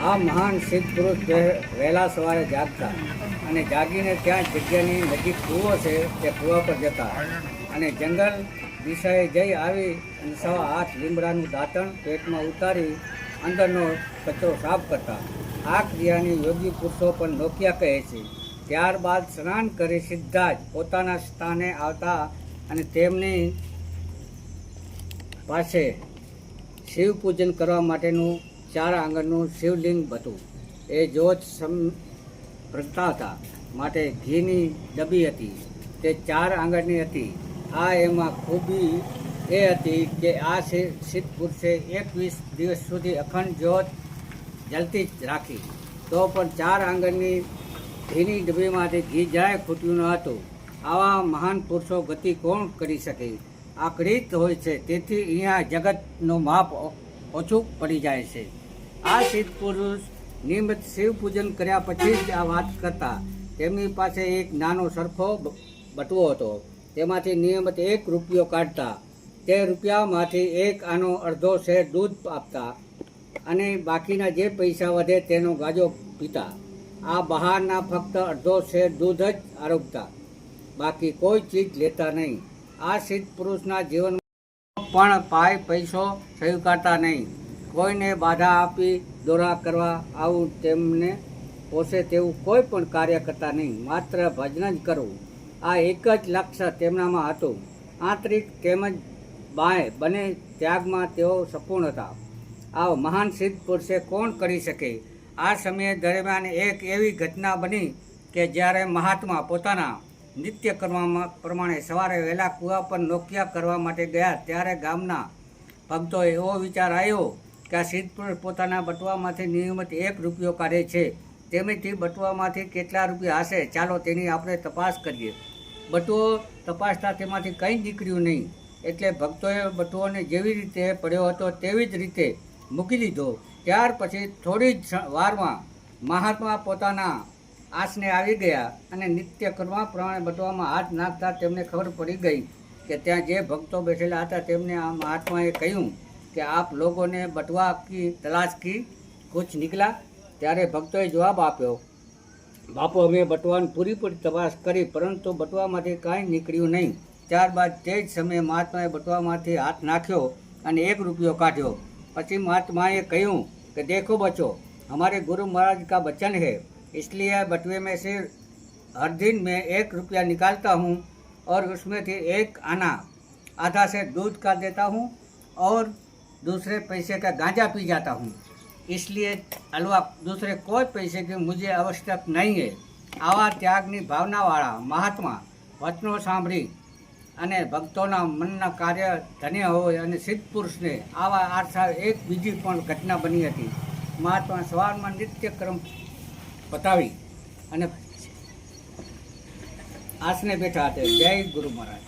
આ મહાન સિદ્ધ પુરુષ વહે- વહેલા સવારે જાગતા અને જાગીને ત્યાં જગ્યાની નજીક કૂવો છે, તે કૂવા પર જતા. અને જંગલ દિશાએ જઈ આવી અને સવા હાથ લીમડાનું દાંતણ પેટમાં ઉતારી અંદરનો કચરો સાફ કરતા. આ ક્રિયાને યોગી પુરુષો પણ નોકિયા કહે છે. ત્યારબાદ સ્નાન કરી સીધા જ પોતાના સ્થાને આવતા અને તેમની પાસે શિવ પૂજન કરવા માટેનું ચાર આંગણનું શિવલિંગ હતું. એ જોત સમ હતા માટે ઘીની ડબી હતી. તે ચાર આંગણની હતી. આ એમાં ખૂબી એ હતી કે આ સિદ્ધ પુરુષે એકવીસ દિવસ સુધી અખંડ જ્યોત જલતી જ રાખી. તો પણ ચાર આંગણની ઘીની ડબ્બીમાંથી ઘી જરાય ખૂટ્યું ન હતું. આવા મહાન પુરુષો ગતિ કોણ કરી શકે? આકડિત હોય છે. તેથી અહીંયા જગતનું માપ ઓછું પડી જાય છે. આ સિદ્ધ પુરુષ નિયમિત શિવ પૂજન કર્યા પછી જ આ વાત કરતા. તેમની પાસે એક નાનો સરખો બટવો હતો. તેમાંથી નિયમિત એક રૂપિયો કાઢતા. તે રૂપિયામાંથી એક આનો અડધો શેર દૂધ આપતા અને બાકીના જે પૈસા વધે તેનો ગાજો પીતા. આ બહારના ફક્ત અડધો શેર દૂધ જ આરોગતા બાકી કોઈ ચીજ લેતા નહીં. આ સિદ્ધ પુરુષના જીવનમાં પણ પાય પૈસો સ્વીકારતા નહીં. કોઈને બાધા આપી, દોરા કરવા આવું તેમને પોષે તેવું કોઈ પણ કાર્ય કરતા નહીં. માત્ર ભજન જ કરવું આ એક જ લક્ષ્ય તેમનામાં હતું. આંતરિક તેમજ બાય બંને ત્યાગમાં તેઓ સંપૂર્ણ હતા. આ મહાન સિદ્ધ પુરુષે કોણ કરી શકે? આ સમય દરમિયાન એક એવી ઘટના બની કે જ્યારે મહાત્મા પોતાના નિત્ય કરવામાં પ્રમાણે સવારે વહેલા કૂવા પર નોકિયા કરવા માટે ગયા, ત્યારે ગામના ભક્તોએ એવો વિચાર આવ્યો કે આ સિદ્ધ પોતાના બટવામાંથી નિયમિત એક રૂપિયો કાઢે છે. તેમાંથી બટવામાંથી કેટલા રૂપિયા હશે? ચાલો તેની આપણે તપાસ કરીએ. બટુઓ તપાસતા તેમાંથી કંઈ નીકળ્યું નહીં. એટલે ભક્તોએ બટુઓને જેવી રીતે પડ્યો હતો તેવી જ રીતે મૂકી દીધો. ત્યાર પછી થોડી જ વારમાં મહાત્મા પોતાના આસને આવી ગયા અને નિત્ય કરવા પ્રમાણે બટવામાં હાથ નાખતા તેમને ખબર પડી ગઈ કે ત્યાં જે ભક્તો બેઠેલા હતા તેમને આ મહાત્માએ કહ્યું કે આપ લોકોને બટવા કી તલાશ કી કુછ નીકળા ત્યારે ભક્તોએ જવાબ આપ્યો બાપુ અમે બટવાની પૂરીપૂરી તપાસ કરી પરંતુ બટવામાંથી કાંઈ નીકળ્યું નહીં ત્યારબાદ તે જ સમયે મહાત્માએ બટવામાંથી હાથ નાખ્યો અને એક રૂપિયો કાઢ્યો પછી મહાત્માએ કહ્યું कि देखो बच्चों हमारे गुरु महाराज का वचन है इसलिए बटुए में से हर दिन मैं एक रुपया निकालता हूँ और उसमें से एक आना आधा से दूध का देता हूँ और दूसरे पैसे का गांजा पी जाता हूँ इसलिए अलवा दूसरे कोई पैसे की मुझे आवश्यक नहीं है આવા ત્યાગની ભાવનાવાળા મહાત્મા વચનો સાંભળી અને ભક્તોના મનના કાર્ય ધન્ય હોય અને સિદ્ધ પુરુષને આવા આરસા એક બીજી પણ ઘટના બની હતી મહાત્મા સવારમાં નિત્યક્રમ પતાવી અને આસને બેઠા હતા જય ગુરુ મહારાજ